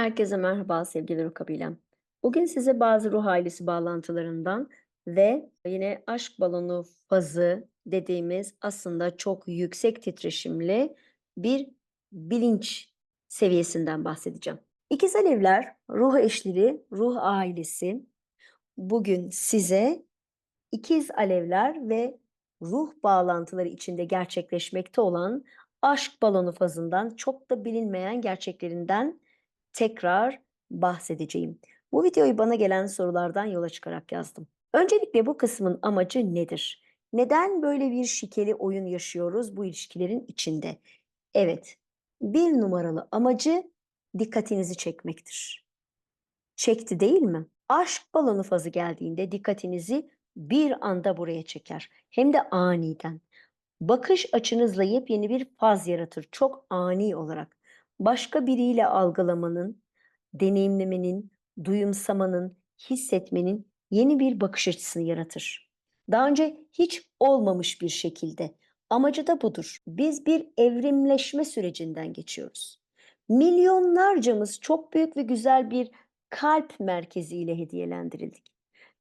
Herkese merhaba sevgili ruh. Bugün size bazı ruh ailesi bağlantılarından ve yine aşk balonu fazı dediğimiz aslında çok yüksek titreşimli bir bilinç seviyesinden bahsedeceğim. İkiz alevler, ruh eşleri, ruh ailesi bugün size ikiz alevler ve ruh bağlantıları içinde gerçekleşmekte olan aşk balonu fazından çok da bilinmeyen gerçeklerinden tekrar bahsedeceğim. Bu videoyu bana gelen sorulardan yola çıkarak yazdım. Öncelikle bu kısmın amacı nedir? Neden böyle bir şikeli oyun yaşıyoruz bu ilişkilerin içinde? Evet, bir numaralı amacı dikkatinizi çekmektir. Çekti değil mi? Aşk balonu fazı geldiğinde dikkatinizi bir anda buraya çeker. Hem de aniden. Bakış açınızla yepyeni bir faz yaratır. Çok ani olarak. Başka biriyle algılamanın, deneyimlemenin, duyumsamanın, hissetmenin yeni bir bakış açısını yaratır. Daha önce hiç olmamış bir şekilde. Amacı da budur. Biz bir evrimleşme sürecinden geçiyoruz. Milyonlarcamız çok büyük ve güzel bir kalp merkeziyle hediyelendirildik.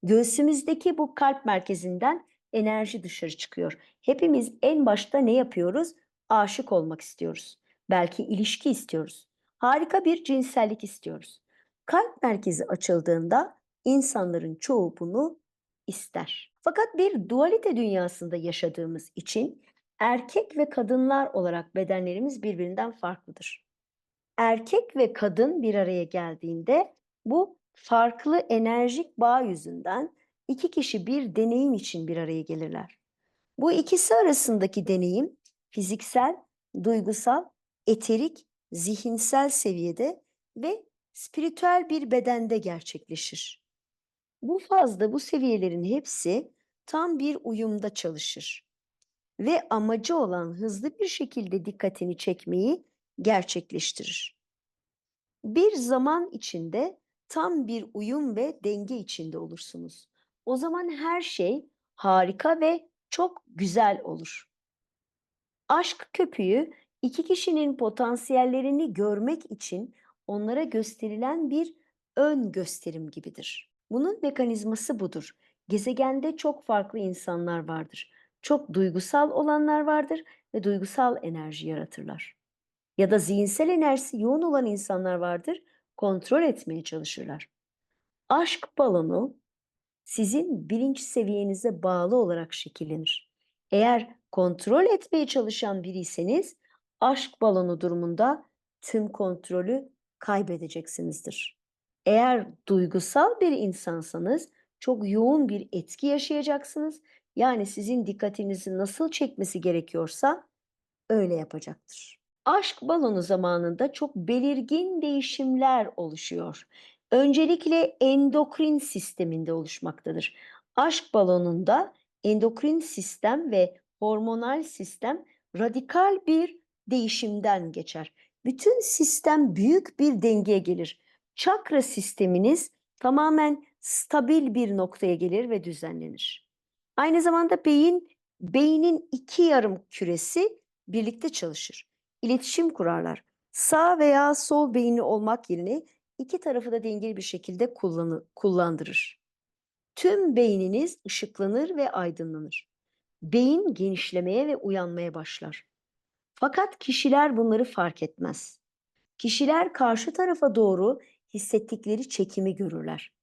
Göğsümüzdeki bu kalp merkezinden enerji dışarı çıkıyor. Hepimiz en başta ne yapıyoruz? Aşık olmak istiyoruz. Belki ilişki istiyoruz. Harika bir cinsellik istiyoruz. Kalp merkezi açıldığında insanların çoğu bunu ister. Fakat bir dualite dünyasında yaşadığımız için erkek ve kadınlar olarak bedenlerimiz birbirinden farklıdır. Erkek ve kadın bir araya geldiğinde bu farklı enerjik bağ yüzünden iki kişi bir deneyim için bir araya gelirler. Bu ikisi arasındaki deneyim fiziksel, duygusal, eterik, zihinsel seviyede ve spiritüel bir bedende gerçekleşir. Bu fazda bu seviyelerin hepsi tam bir uyumda çalışır ve amacı olan hızlı bir şekilde dikkatini çekmeyi gerçekleştirir. Bir zaman içinde tam bir uyum ve denge içinde olursunuz. O zaman her şey harika ve çok güzel olur. Aşk köpüğü iki kişinin potansiyellerini görmek için onlara gösterilen bir ön gösterim gibidir. Bunun mekanizması budur. Gezegende çok farklı insanlar vardır. Çok duygusal olanlar vardır ve duygusal enerji yaratırlar. Ya da zihinsel enerjisi yoğun olan insanlar vardır, kontrol etmeye çalışırlar. Aşk balonu sizin bilinç seviyenize bağlı olarak şekillenir. Eğer kontrol etmeye çalışan biriyseniz aşk balonu durumunda tüm kontrolü kaybedeceksinizdir. Eğer duygusal bir insansanız çok yoğun bir etki yaşayacaksınız. Yani sizin dikkatinizi nasıl çekmesi gerekiyorsa öyle yapacaktır. Aşk balonu zamanında çok belirgin değişimler oluşuyor. Öncelikle endokrin sisteminde oluşmaktadır. Aşk balonunda endokrin sistem ve hormonal sistem radikal bir değişimden geçer. Bütün sistem büyük bir dengeye gelir. Çakra sisteminiz tamamen stabil bir noktaya gelir ve düzenlenir. Aynı zamanda beyin, beynin iki yarım küresi birlikte çalışır. İletişim kurarlar. Sağ veya sol beyni olmak yerine iki tarafı da dengeli bir şekilde kullanı, kullandırır. Tüm beyniniz ışıklanır ve aydınlanır. Beyin genişlemeye ve uyanmaya başlar. Fakat kişiler bunları fark etmez. Kişiler karşı tarafa doğru hissettikleri çekimi görürler.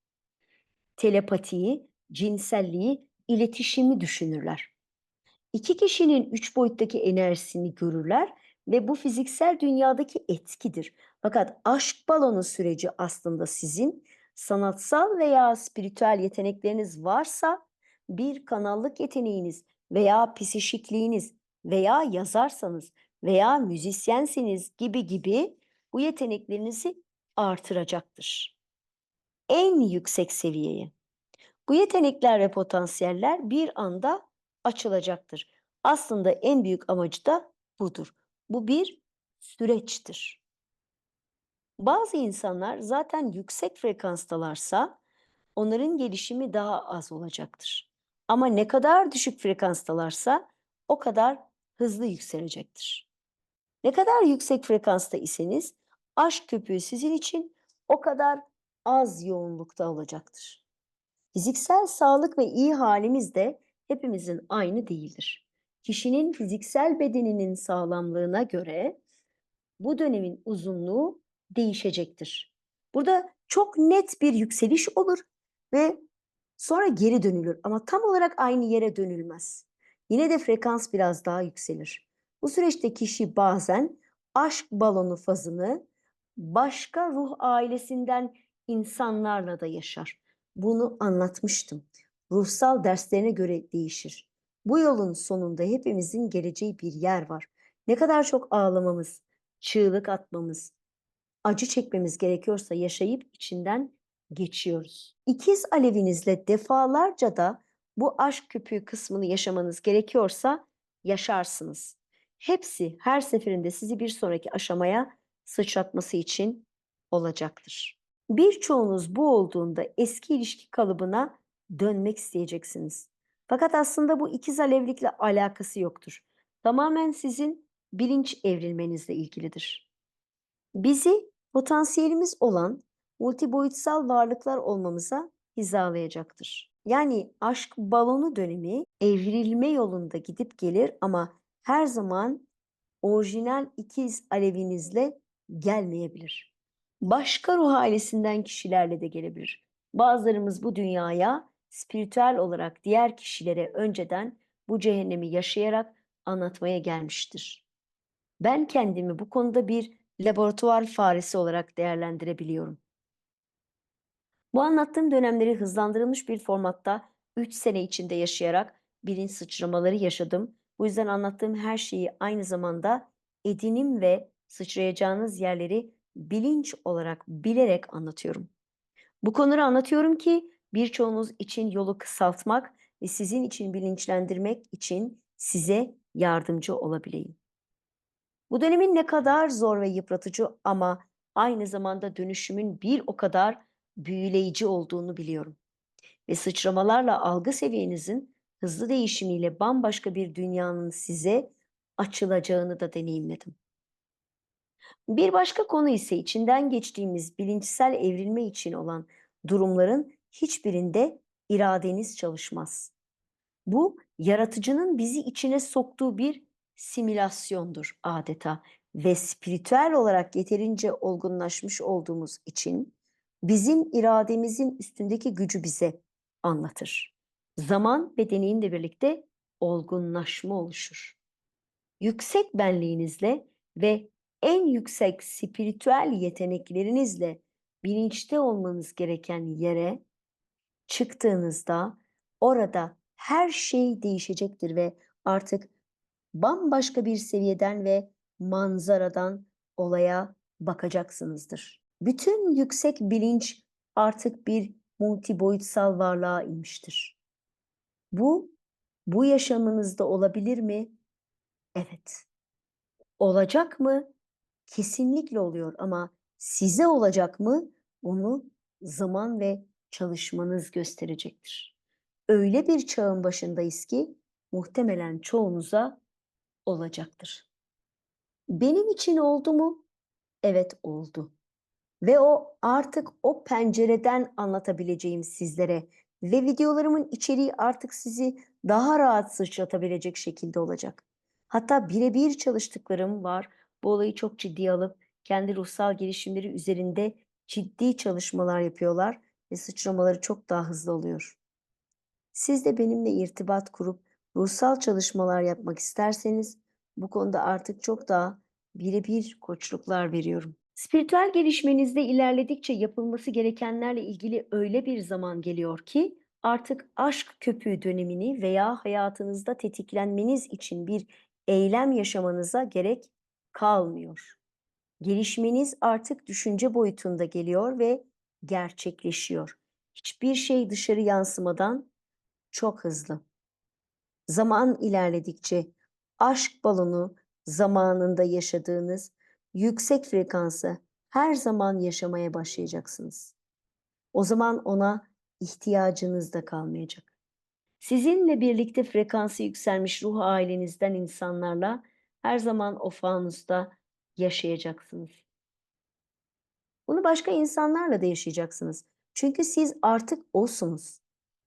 Telepatiyi, cinselliği, iletişimi düşünürler. İki kişinin üç boyuttaki enerjisini görürler ve bu fiziksel dünyadaki etkidir. Fakat aşk balonu süreci aslında sizin sanatsal veya spiritüel yetenekleriniz varsa bir kanallık yeteneğiniz veya psişikliğiniz veya yazarsanız veya müzisyenseniz gibi gibi bu yeteneklerinizi artıracaktır. En yüksek seviyeye. Bu yetenekler ve potansiyeller bir anda açılacaktır. Aslında en büyük amacı da budur. Bu bir süreçtir. Bazı insanlar zaten yüksek frekanstalarsa onların gelişimi daha az olacaktır. Ama ne kadar düşük frekanstalarsa o kadar hızlı yükselecektir. Ne kadar yüksek frekansta iseniz aşk köpüğü sizin için o kadar az yoğunlukta olacaktır. Fiziksel sağlık ve iyi halimiz de hepimizin aynı değildir. Kişinin fiziksel bedeninin sağlamlığına göre bu dönemin uzunluğu değişecektir. Burada çok net bir yükseliş olur ve sonra geri dönülür ama tam olarak aynı yere dönülmez. Yine de frekans biraz daha yükselir. Bu süreçte kişi bazen aşk balonu fazını başka ruh ailesinden insanlarla da yaşar. Bunu anlatmıştım. Ruhsal derslerine göre değişir. Bu yolun sonunda hepimizin geleceği bir yer var. Ne kadar çok ağlamamız, çığlık atmamız, acı çekmemiz gerekiyorsa yaşayıp içinden geçiyoruz. İkiz alevinizle defalarca da bu aşk köpüğü kısmını yaşamanız gerekiyorsa yaşarsınız. Hepsi her seferinde sizi bir sonraki aşamaya sıçratması için olacaktır. Birçoğunuz bu olduğunda eski ilişki kalıbına dönmek isteyeceksiniz. Fakat aslında bu ikiz alevlikle alakası yoktur. Tamamen sizin bilinç evrilmenizle ilgilidir. Bizi potansiyelimiz olan multiboyutsal varlıklar olmamıza hizalayacaktır. Yani aşk balonu dönemi evrilme yolunda gidip gelir ama her zaman orijinal ikiz alevinizle gelmeyebilir. Başka ruh ailesinden kişilerle de gelebilir. Bazılarımız bu dünyaya spiritüel olarak diğer kişilere önceden bu cehennemi yaşayarak anlatmaya gelmiştir. Ben kendimi bu konuda bir laboratuvar faresi olarak değerlendirebiliyorum. Bu anlattığım dönemleri hızlandırılmış bir formatta 3 sene içinde yaşayarak bilinç sıçramaları yaşadım. Bu yüzden anlattığım her şeyi aynı zamanda edinim ve sıçrayacağınız yerleri bilinç olarak bilerek anlatıyorum. Bu konuları anlatıyorum ki birçoğunuz için yolu kısaltmak ve sizin için bilinçlendirmek için size yardımcı olabileyim. Bu dönemin ne kadar zor ve yıpratıcı ama aynı zamanda dönüşümün bir o kadar büyüleyici olduğunu biliyorum. Ve sıçramalarla algı seviyenizin hızlı değişimiyle bambaşka bir dünyanın size açılacağını da deneyimledim. Bir başka konu ise içinden geçtiğimiz bilinçsel evrilme için olan durumların hiçbirinde iradeniz çalışmaz. Bu yaratıcının bizi içine soktuğu bir simülasyondur adeta ve spiritüel olarak yeterince olgunlaşmış olduğumuz için bizim irademizin üstündeki gücü bize anlatır. Zaman ve deneyimle birlikte olgunlaşma oluşur. Yüksek benliğinizle ve en yüksek spiritüel yeteneklerinizle bilinçte olmanız gereken yere çıktığınızda orada her şey değişecektir ve artık bambaşka bir seviyeden ve manzaradan olaya bakacaksınızdır. Bütün yüksek bilinç artık bir multiboyutsal varlığa inmiştir. Bu, bu yaşamınızda olabilir mi? Evet. Olacak mı? Kesinlikle oluyor ama size olacak mı? Onu zaman ve çalışmanız gösterecektir. Öyle bir çağın başındayız ki muhtemelen çoğunuza olacaktır. Benim için oldu mu? Evet oldu. Ve o artık o pencereden anlatabileceğim sizlere ve videolarımın içeriği artık sizi daha rahat sıçratabilecek şekilde olacak. Hatta birebir çalıştıklarım var. Bu olayı çok ciddiye alıp kendi ruhsal gelişimleri üzerinde ciddi çalışmalar yapıyorlar ve sıçramaları çok daha hızlı oluyor. Siz de benimle irtibat kurup ruhsal çalışmalar yapmak isterseniz bu konuda artık çok daha birebir koçluklar veriyorum. Spiritüel gelişmenizde ilerledikçe yapılması gerekenlerle ilgili öyle bir zaman geliyor ki artık aşk köpüğü dönemini veya hayatınızda tetiklenmeniz için bir eylem yaşamanıza gerek kalmıyor. Gelişmeniz artık düşünce boyutunda geliyor ve gerçekleşiyor. Hiçbir şey dışarı yansımadan çok hızlı. Zaman ilerledikçe aşk balonu zamanında yaşadığınız yüksek frekansı her zaman yaşamaya başlayacaksınız. O zaman ona ihtiyacınız da kalmayacak. Sizinle birlikte frekansı yükselmiş ruh ailenizden insanlarla her zaman o fanusta yaşayacaksınız. Bunu başka insanlarla da yaşayacaksınız. Çünkü siz artık osunuz.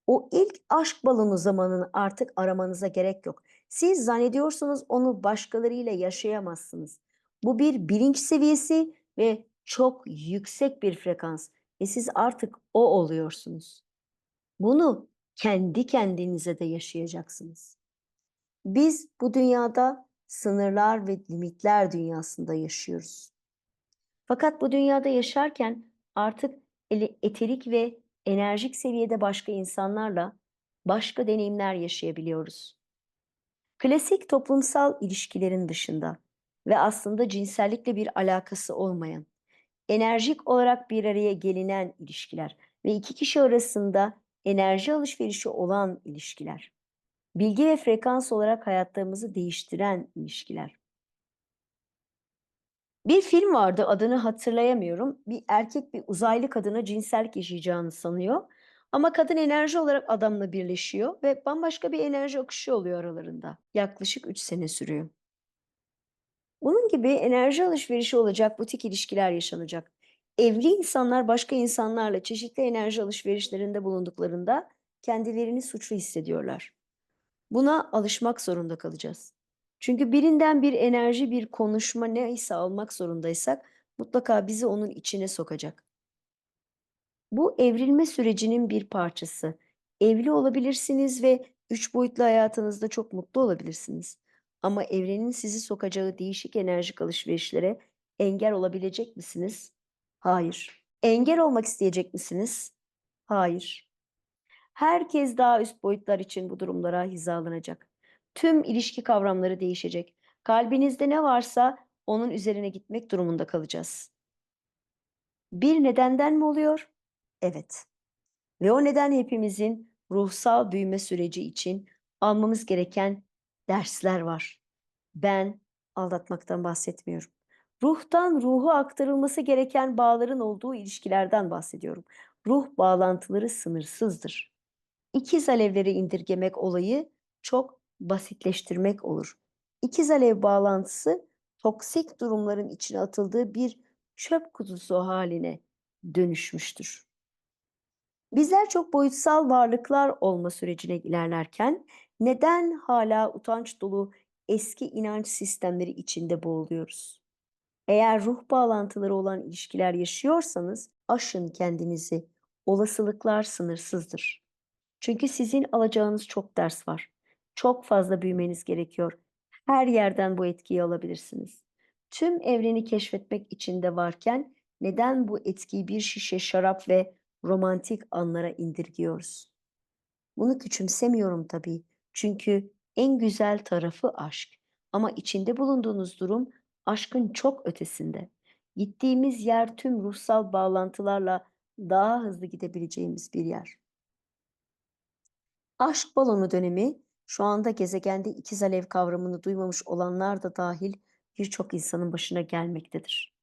O ilk aşk balonu zamanını artık aramanıza gerek yok. Siz zannediyorsunuz onu başkalarıyla yaşayamazsınız. Bu bir bilinç seviyesi ve çok yüksek bir frekans ve siz artık o oluyorsunuz. Bunu kendi kendinize de yaşayacaksınız. Biz bu dünyada sınırlar ve limitler dünyasında yaşıyoruz. Fakat bu dünyada yaşarken artık eterik ve enerjik seviyede başka insanlarla başka deneyimler yaşayabiliyoruz. Klasik toplumsal ilişkilerin dışında ve aslında cinsellikle bir alakası olmayan, enerjik olarak bir araya gelinen ilişkiler ve iki kişi arasında enerji alışverişi olan ilişkiler. Bilgi ve frekans olarak hayatlarımızı değiştiren ilişkiler. Bir film vardı, adını hatırlayamıyorum. Bir erkek bir uzaylı kadına cinsellik yaşayacağını sanıyor. Ama kadın enerji olarak adamla birleşiyor ve bambaşka bir enerji akışı oluyor aralarında. Yaklaşık 3 sene sürüyor. Bunun gibi enerji alışverişi olacak, butik ilişkiler yaşanacak. Evli insanlar başka insanlarla çeşitli enerji alışverişlerinde bulunduklarında kendilerini suçlu hissediyorlar. Buna alışmak zorunda kalacağız. Çünkü birinden bir enerji, bir konuşma neyse almak zorundaysak mutlaka bizi onun içine sokacak. Bu evrilme sürecinin bir parçası. Evli olabilirsiniz ve üç boyutlu hayatınızda çok mutlu olabilirsiniz. Ama evrenin sizi sokacağı değişik enerjik alışverişlere engel olabilecek misiniz? Hayır. Engel olmak isteyecek misiniz? Hayır. Herkes daha üst boyutlar için bu durumlara hizalanacak. Tüm ilişki kavramları değişecek. Kalbinizde ne varsa onun üzerine gitmek durumunda kalacağız. Bir nedenden mi oluyor? Evet. Ve o neden hepimizin ruhsal büyüme süreci için almamız gereken dersler var. Ben aldatmaktan bahsetmiyorum. Ruhtan ruhu aktarılması gereken bağların olduğu ilişkilerden bahsediyorum. Ruh bağlantıları sınırsızdır. İkiz alevleri indirgemek olayı çok basitleştirmek olur. İkiz alev bağlantısı toksik durumların içine atıldığı bir çöp kutusu haline dönüşmüştür. Bizler çok boyutsal varlıklar olma sürecine ilerlerken neden hala utanç dolu eski inanç sistemleri içinde boğuluyoruz? Eğer ruh bağlantıları olan ilişkiler yaşıyorsanız aşın kendinizi. Olasılıklar sınırsızdır. Çünkü sizin alacağınız çok ders var. Çok fazla büyümeniz gerekiyor. Her yerden bu etkiyi alabilirsiniz. Tüm evreni keşfetmek içinde varken neden bu etkiyi bir şişe şarap ve romantik anlara indirgiyoruz? Bunu küçümsemiyorum tabii. Çünkü en güzel tarafı aşk. Ama içinde bulunduğunuz durum aşkın çok ötesinde. Gittiğimiz yer tüm ruhsal bağlantılarla daha hızlı gidebileceğimiz bir yer. Aşk balonu dönemi şu anda gezegende ikiz alev kavramını duymamış olanlar da dahil birçok insanın başına gelmektedir.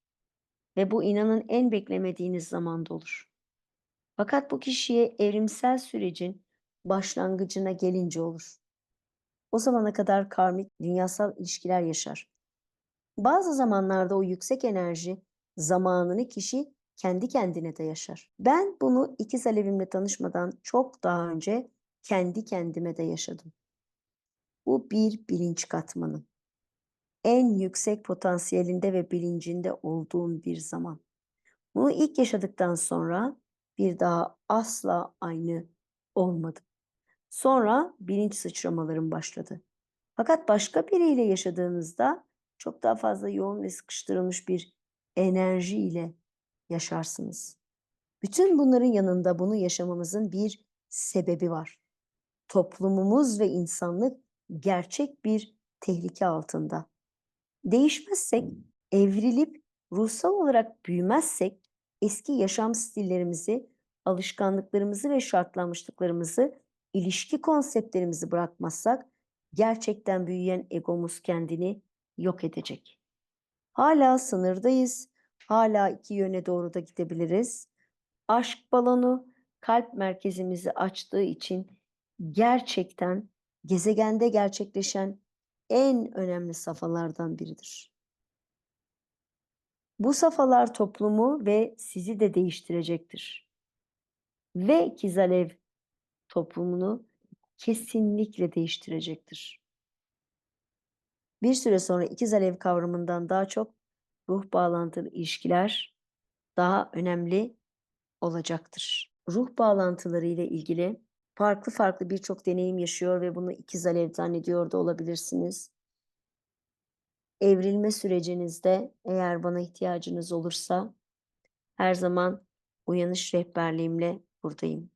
Ve bu inanın en beklemediğiniz zamanda olur. Fakat bu kişiye evrimsel sürecin başlangıcına gelince olur. O zamana kadar karmik dünyasal ilişkiler yaşar. Bazı zamanlarda o yüksek enerji zamanını kişi kendi kendine de yaşar. Ben bunu ikiz alevimle tanışmadan çok daha önce kendi kendime de yaşadım. Bu bir bilinç katmanı. En yüksek potansiyelinde ve bilincinde olduğum bir zaman. Bunu ilk yaşadıktan sonra bir daha asla aynı olmadım. Sonra bilinç sıçramalarım başladı. Fakat başka biriyle yaşadığınızda çok daha fazla yoğun ve sıkıştırılmış bir enerji ile yaşarsınız. Bütün bunların yanında bunu yaşamamızın bir sebebi var. Toplumumuz ve insanlık gerçek bir tehlike altında. Değişmezsek, evrilip ruhsal olarak büyümezsek eski yaşam stillerimizi, alışkanlıklarımızı ve şartlanmışlıklarımızı, ilişki konseptlerimizi bırakmazsak gerçekten büyüyen egomuz kendini yok edecek. Hala sınırdayız. Hala iki yöne doğru da gidebiliriz. Aşk balonu kalp merkezimizi açtığı için gerçekten gezegende gerçekleşen en önemli safhalardan biridir. Bu safhalar toplumu ve sizi de değiştirecektir. Ve ikiz alev toplumunu kesinlikle değiştirecektir. Bir süre sonra ikiz alev kavramından daha çok ruh bağlantılı ilişkiler daha önemli olacaktır. Ruh bağlantıları ile ilgili farklı farklı birçok deneyim yaşıyor ve bunu ikiz alev zannediyor da olabilirsiniz. Evrilme sürecinizde eğer bana ihtiyacınız olursa her zaman uyanış rehberliğimle buradayım.